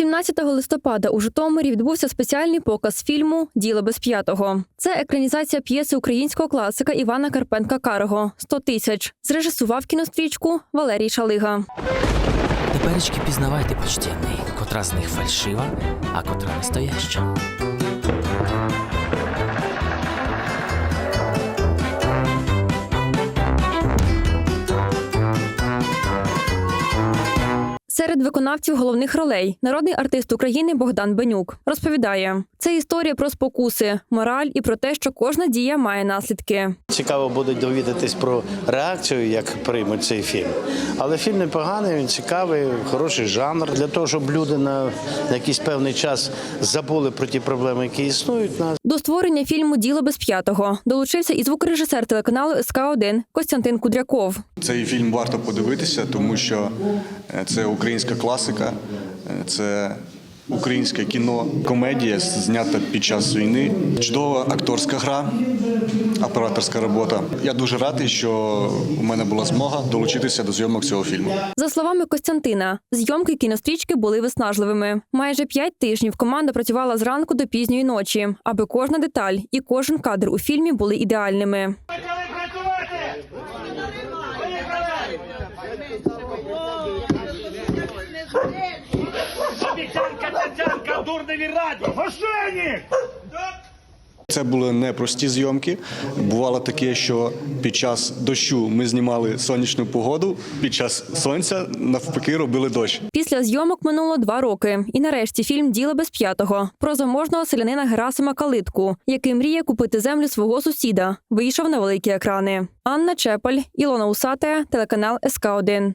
17 листопада у Житомирі відбувся спеціальний показ фільму Діло без п'ятого. Це екранізація п'єси українського класика Івана Карпенка Карого «100 тисяч. Зрежисував кінострічку Валерій Шалига. Теперечки пізнавайте, почтенний, котра з них фальшива, а котра настояща. Серед виконавців головних ролей народний артист України Богдан Бенюк розповідає: це історія про спокуси, мораль і про те, що кожна дія має наслідки. Цікаво буде довідатись про реакцію, як приймуть цей фільм. Але фільм непоганий, він цікавий, хороший жанр для того, щоб люди на якийсь певний час забули про ті проблеми, які існують. На До створення фільму Діло без п'ятого долучився і звукорежисер телеканалу СК 1 Костянтин Кудряков. Цей фільм варто подивитися, тому що е, це українська класика, це українське кіно, комедія знята під час війни. Чудова акторська гра, операторська робота. Я дуже радий, що у мене була змога долучитися до зйомок цього фільму. За словами Костянтина, зйомки кінострічки були виснажливими. Майже п'ять тижнів команда працювала зранку до пізньої ночі, аби кожна деталь і кожен кадр у фільмі були ідеальними. Цяцянка, дурневі раді! Мошенник! Це були непрості зйомки. Бувало таке, що під час дощу ми знімали сонячну погоду, під час сонця навпаки робили дощ. Після зйомок минуло два роки, і нарешті фільм Діло без п'ятого про заможного селянина Герасима Калитку, який мріє купити землю свого сусіда. Вийшов на великі екрани. Анна Чепель, Ілона Усате, телеканал СК 1